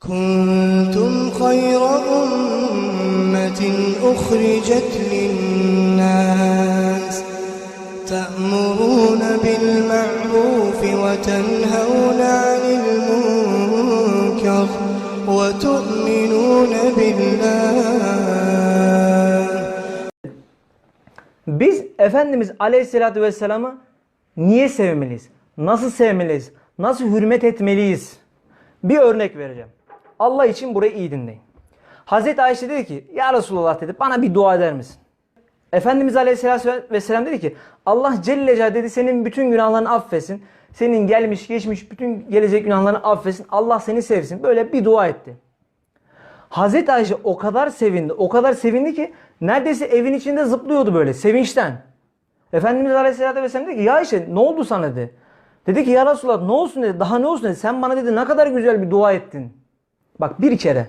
كنتم خير أمة أخرجت للناس تأمرون بالمعروف وتنهون عن المنكر وتؤمنون بالله Biz Efendimiz Aleyhisselatü Vesselam'ı niye sevmeliyiz? Nasıl sevmeliyiz? Nasıl hürmet etmeliyiz? Bir örnek vereceğim. Allah için burayı iyi dinleyin. Hazreti Ayşe dedi ki Ya Resulallah dedi bana bir dua eder misin? Efendimiz Aleyhisselatü Vesselam dedi ki Allah Celle Celaluhu dedi senin bütün günahlarını affetsin. Senin gelmiş geçmiş bütün gelecek günahlarını affetsin. Allah seni sevsin. Böyle bir dua etti. Hazreti Ayşe o kadar sevindi, o kadar sevindi ki neredeyse evin içinde zıplıyordu böyle sevinçten. Efendimiz Aleyhisselatü Vesselam dedi ki ya Ayşe ne oldu sana dedi. Dedi ki ya Resulallah ne olsun dedi. Daha ne olsun dedi. Sen bana dedi ne kadar güzel bir dua ettin. Bak bir kere.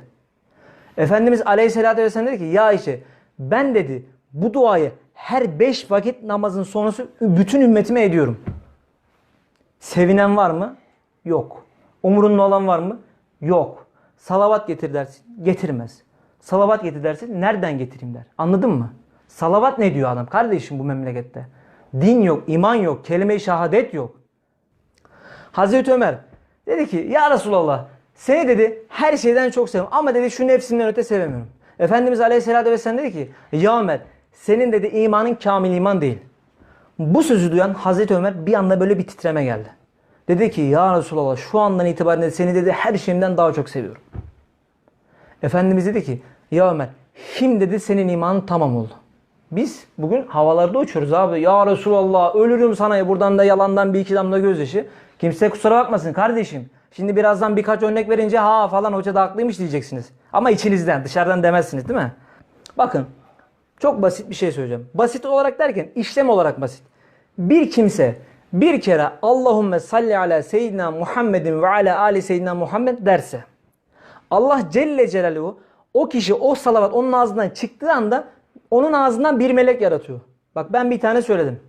Efendimiz Aleyhisselatü Vesselam dedi ki ya Ayşe ben dedi bu duayı her beş vakit namazın sonrası bütün ümmetime ediyorum. Sevinen var mı? Yok. Umurunda olan var mı? Yok. Salavat getir dersin. Getirmez. Salavat getir dersin. Nereden getireyim der. Anladın mı? Salavat ne diyor adam? Kardeşim bu memlekette. Din yok, iman yok, kelime-i şehadet yok. Hazreti Ömer dedi ki ya Resulallah seni dedi her şeyden çok seviyorum ama dedi şu nefsimden öte sevemiyorum. Efendimiz Aleyhisselatü Vesselam dedi ki ya Ömer senin dedi imanın kamil iman değil. Bu sözü duyan Hazreti Ömer bir anda böyle bir titreme geldi. Dedi ki ya Resulallah şu andan itibaren seni dedi her şeyimden daha çok seviyorum. Efendimiz dedi ki ya Ömer şimdi dedi senin imanın tamam oldu. Biz bugün havalarda uçuyoruz abi. Ya Resulallah ölürüm sana buradan da yalandan bir iki damla gözyaşı. Kimse kusura bakmasın kardeşim. Şimdi birazdan birkaç örnek verince ha falan hoca da haklıymış diyeceksiniz. Ama içinizden dışarıdan demezsiniz değil mi? Bakın çok basit bir şey söyleyeceğim. Basit olarak derken işlem olarak basit. Bir kimse bir kere Allahümme salli ala seyyidina Muhammedin ve ala ali seyyidina Muhammed derse Allah Celle Celaluhu o kişi o salavat onun ağzından çıktığı anda onun ağzından bir melek yaratıyor. Bak ben bir tane söyledim.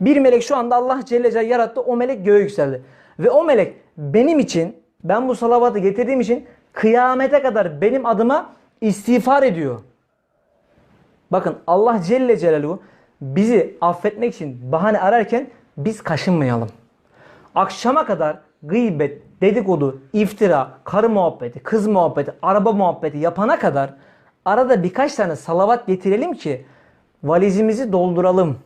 Bir melek şu anda Allah Celle Celaluhu yarattı. O melek göğe yükseldi. Ve o melek benim için ben bu salavatı getirdiğim için kıyamete kadar benim adıma istiğfar ediyor. Bakın Allah Celle Celaluhu bizi affetmek için bahane ararken biz kaşınmayalım. Akşama kadar gıybet, dedikodu, iftira, karı muhabbeti, kız muhabbeti, araba muhabbeti yapana kadar arada birkaç tane salavat getirelim ki valizimizi dolduralım.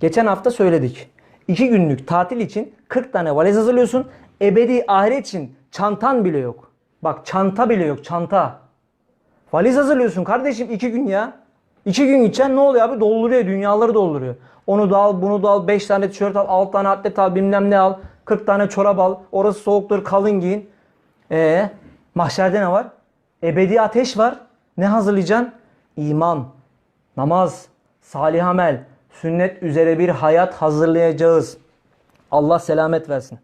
Geçen hafta söyledik. 2 günlük tatil için 40 tane valiz hazırlıyorsun. Ebedi ahiret için çantan bile yok. Bak çanta bile yok çanta. Valiz hazırlıyorsun kardeşim 2 gün ya. 2 gün gideceksin ne oluyor abi? Dolduruyor dünyaları dolduruyor. Onu da al bunu da al 5 tane tişört al 6 tane atlet al bilmem ne al. 40 tane çorap al. Orası soğuktur kalın giyin. Ee, mahşerde ne var? Ebedi ateş var. Ne hazırlayacaksın? İman, namaz, salih amel, sünnet üzere bir hayat hazırlayacağız. Allah selamet versin.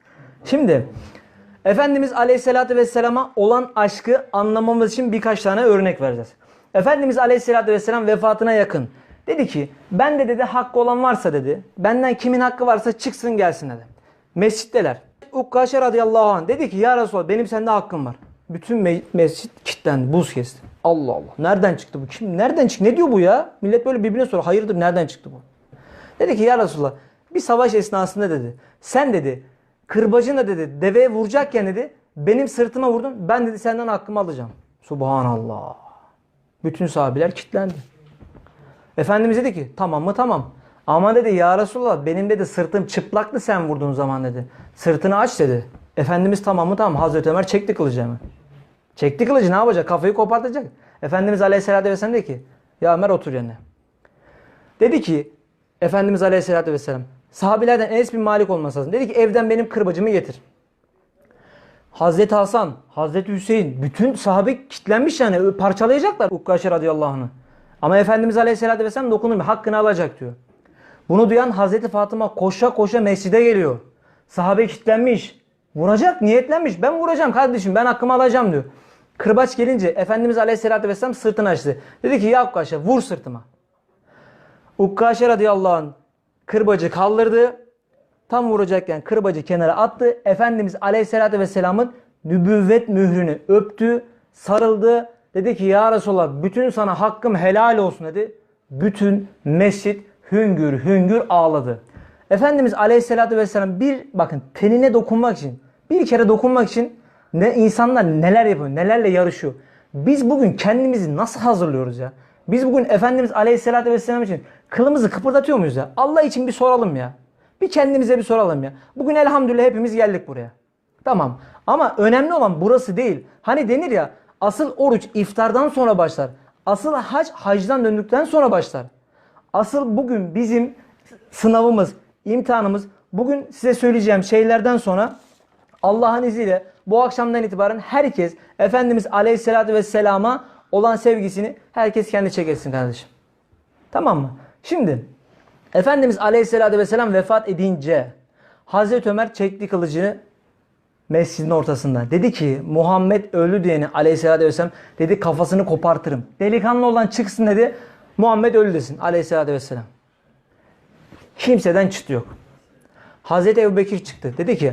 Şimdi Efendimiz Aleyhisselatü Vesselam'a olan aşkı anlamamız için birkaç tane örnek vereceğiz. Efendimiz Aleyhisselatü Vesselam vefatına yakın. Dedi ki ben de dedi hakkı olan varsa dedi. Benden kimin hakkı varsa çıksın gelsin dedi. Mescitteler. Ukkaşe radıyallahu anh dedi ki ya Resulallah benim sende hakkım var. Bütün me- mescit kilitlendi. Buz kesti. Allah Allah. Nereden çıktı bu? Kim? Nereden çıktı? Ne diyor bu ya? Millet böyle birbirine soruyor. Hayırdır nereden çıktı bu? Dedi ki ya Resulallah bir savaş esnasında dedi. Sen dedi kırbacınla dedi deveye vuracakken dedi benim sırtıma vurdun. Ben dedi senden hakkımı alacağım. Subhanallah. Bütün sahabeler kilitlendi. Efendimiz dedi ki tamam mı tamam. Ama dedi ya Resulallah benim dedi sırtım çıplaktı sen vurduğun zaman dedi. Sırtını aç dedi. Efendimiz tamam mı tamam. Hazreti Ömer çekti kılıcı. Çekti kılıcı ne yapacak? Kafayı kopartacak. Efendimiz Aleyhisselatü Vesselam dedi ki ya Ömer otur yerine. Dedi ki Efendimiz Aleyhisselatü Vesselam sahabilerden Enes bin Malik olması lazım. Dedi ki evden benim kırbacımı getir. Hazreti Hasan, Hazreti Hüseyin bütün sahabe kitlenmiş yani parçalayacaklar Ukkaşe radıyallahu anh'ı. Ama Efendimiz Aleyhisselatü Vesselam dokunulmuyor. Hakkını alacak diyor. Bunu duyan Hazreti Fatıma koşa koşa mescide geliyor. Sahabe kitlenmiş. Vuracak, niyetlenmiş. Ben vuracağım kardeşim, ben hakkımı alacağım diyor. Kırbaç gelince Efendimiz Aleyhisselatü Vesselam sırtını açtı. Dedi ki ya Ukkaşe vur sırtıma. Ukkaşe radıyallahu anh kırbacı kaldırdı. Tam vuracakken kırbacı kenara attı. Efendimiz Aleyhisselatü Vesselam'ın nübüvvet mührünü öptü, sarıldı. Dedi ki ya Resulallah bütün sana hakkım helal olsun dedi. Bütün mescit hüngür hüngür ağladı. Efendimiz Aleyhisselatü Vesselam bir bakın tenine dokunmak için bir kere dokunmak için ne insanlar neler yapıyor, nelerle yarışıyor. Biz bugün kendimizi nasıl hazırlıyoruz ya? Biz bugün Efendimiz Aleyhisselatü Vesselam için kılımızı kıpırdatıyor muyuz ya? Allah için bir soralım ya. Bir kendimize bir soralım ya. Bugün elhamdülillah hepimiz geldik buraya. Tamam. Ama önemli olan burası değil. Hani denir ya asıl oruç iftardan sonra başlar. Asıl hac hacdan döndükten sonra başlar. Asıl bugün bizim sınavımız, imtihanımız bugün size söyleyeceğim şeylerden sonra Allah'ın izniyle bu akşamdan itibaren herkes Efendimiz Aleyhisselatü Vesselam'a olan sevgisini herkes kendi çekilsin kardeşim. Tamam mı? Şimdi Efendimiz Aleyhisselatü Vesselam vefat edince Hazreti Ömer çekti kılıcını mescidin ortasında. Dedi ki Muhammed öldü diyeni Aleyhisselatü Vesselam dedi kafasını kopartırım. Delikanlı olan çıksın dedi. Muhammed öldü desin Aleyhisselatü Vesselam. Kimseden çıtı yok. Hazreti Ebu Bekir çıktı. Dedi ki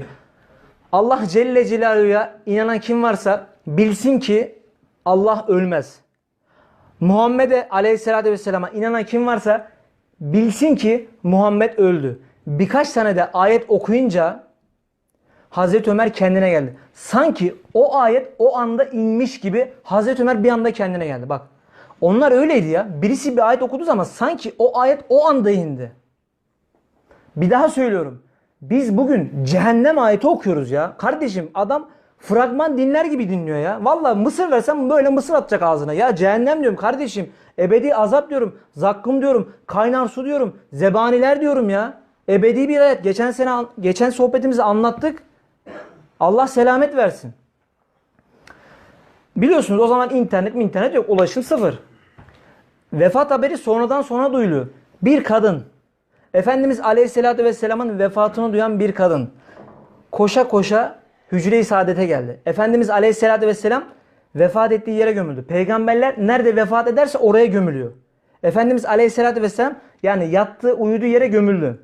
Allah Celle Celaluhu'ya inanan kim varsa bilsin ki Allah ölmez. Muhammed'e aleyhissalatü vesselama inanan kim varsa bilsin ki Muhammed öldü. Birkaç tane de ayet okuyunca Hazreti Ömer kendine geldi. Sanki o ayet o anda inmiş gibi Hazreti Ömer bir anda kendine geldi. Bak onlar öyleydi ya. Birisi bir ayet okuduğu zaman sanki o ayet o anda indi. Bir daha söylüyorum. Biz bugün cehennem ayeti okuyoruz ya. Kardeşim adam fragman dinler gibi dinliyor ya. Vallahi mısır versem böyle mısır atacak ağzına. Ya cehennem diyorum kardeşim. Ebedi azap diyorum. Zakkum diyorum. Kaynar su diyorum. Zebaniler diyorum ya. Ebedi bir hayat. Geçen sene geçen sohbetimizi anlattık. Allah selamet versin. Biliyorsunuz o zaman internet mi internet yok. Ulaşım sıfır. Vefat haberi sonradan sonra duyuluyor. Bir kadın Efendimiz Aleyhisselatü Vesselam'ın vefatını duyan bir kadın koşa koşa hücre-i saadete geldi. Efendimiz Aleyhisselatü Vesselam vefat ettiği yere gömüldü. Peygamberler nerede vefat ederse oraya gömülüyor. Efendimiz Aleyhisselatü Vesselam yani yattığı uyuduğu yere gömüldü.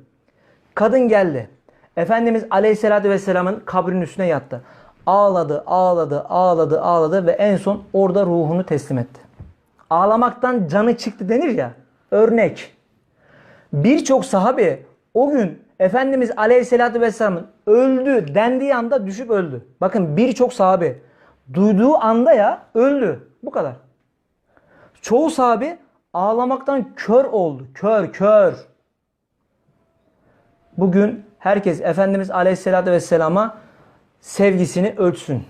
Kadın geldi. Efendimiz Aleyhisselatü Vesselam'ın kabrinin üstüne yattı. Ağladı, ağladı, ağladı, ağladı ve en son orada ruhunu teslim etti. Ağlamaktan canı çıktı denir ya. Örnek. Birçok sahabe o gün Efendimiz Aleyhisselatü Vesselam'ın öldü dendiği anda düşüp öldü. Bakın birçok sahabe duyduğu anda ya öldü. Bu kadar. Çoğu sahabe ağlamaktan kör oldu. Kör, kör. Bugün herkes Efendimiz Aleyhisselatü Vesselam'a sevgisini ölçsün.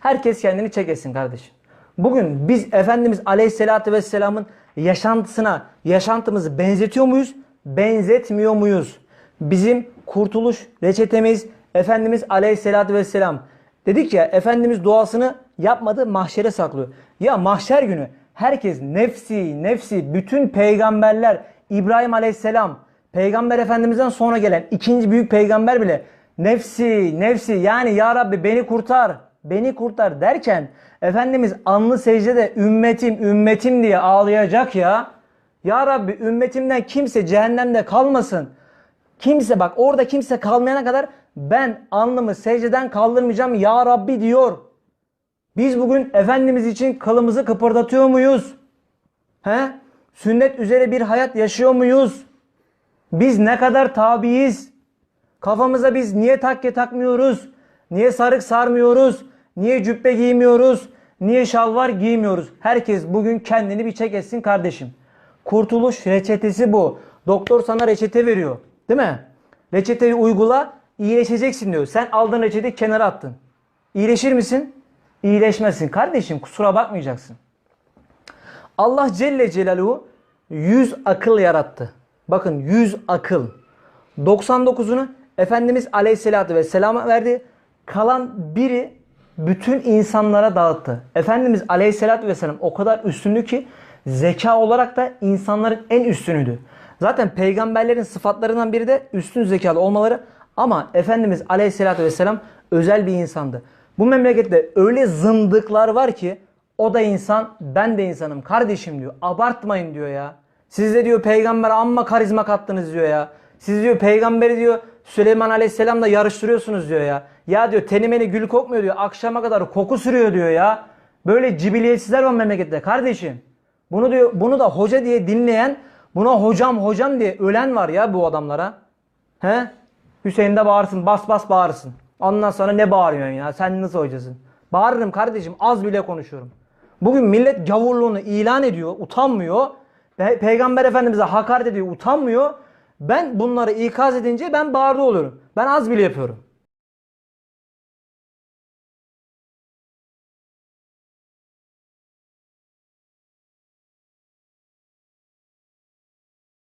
Herkes kendini çekesin kardeşim. Bugün biz Efendimiz Aleyhisselatü Vesselam'ın yaşantısına, yaşantımızı benzetiyor muyuz? Benzetmiyor muyuz? Bizim kurtuluş reçetemiz Efendimiz Aleyhisselatü Vesselam. Dedik ya Efendimiz duasını yapmadı mahşere saklıyor. Ya mahşer günü herkes nefsi nefsi bütün peygamberler İbrahim Aleyhisselam peygamber efendimizden sonra gelen ikinci büyük peygamber bile nefsi nefsi yani ya Rabbi beni kurtar beni kurtar derken Efendimiz anlı secdede ümmetim ümmetim diye ağlayacak ya. Ya Rabbi ümmetimden kimse cehennemde kalmasın. Kimse bak orada kimse kalmayana kadar ben alnımı secdeden kaldırmayacağım ya Rabbi diyor. Biz bugün Efendimiz için kılımızı kıpırdatıyor muyuz? He? Sünnet üzere bir hayat yaşıyor muyuz? Biz ne kadar tabiiz? Kafamıza biz niye takke takmıyoruz? Niye sarık sarmıyoruz? Niye cübbe giymiyoruz? Niye şalvar giymiyoruz? Herkes bugün kendini bir çek etsin kardeşim. Kurtuluş reçetesi bu. Doktor sana reçete veriyor. Değil mi? Reçeteyi uygula, iyileşeceksin diyor. Sen aldığın reçeteyi kenara attın. İyileşir misin? İyileşmezsin. Kardeşim kusura bakmayacaksın. Allah Celle Celaluhu 100 akıl yarattı. Bakın 100 akıl. 99'unu Efendimiz Aleyhisselatü Vesselam'a verdi. Kalan biri bütün insanlara dağıttı. Efendimiz Aleyhisselatü Vesselam o kadar üstünlü ki zeka olarak da insanların en üstünüydü. Zaten peygamberlerin sıfatlarından biri de üstün zekalı olmaları ama Efendimiz Aleyhisselatü Vesselam özel bir insandı. Bu memlekette öyle zındıklar var ki o da insan ben de insanım kardeşim diyor. Abartmayın diyor ya. Siz de diyor peygamber amma karizma kattınız diyor ya. Siz diyor peygamberi diyor Süleyman Aleyhisselam'la yarıştırıyorsunuz diyor ya. Ya diyor tenimeni gül kokmuyor diyor. Akşama kadar koku sürüyor diyor ya. Böyle cibiliyetsizler var memlekette kardeşim. Bunu diyor bunu da hoca diye dinleyen, buna hocam hocam diye ölen var ya bu adamlara. He? Hüseyin de bağırsın, bas bas bağırsın. Ondan sonra ne bağırıyorsun ya? Sen nasıl hocasın? Bağırırım kardeşim, az bile konuşuyorum. Bugün millet gavurluğunu ilan ediyor, utanmıyor. Pe- Peygamber Efendimiz'e hakaret ediyor, utanmıyor. Ben bunları ikaz edince ben bağırdı oluyorum. Ben az bile yapıyorum.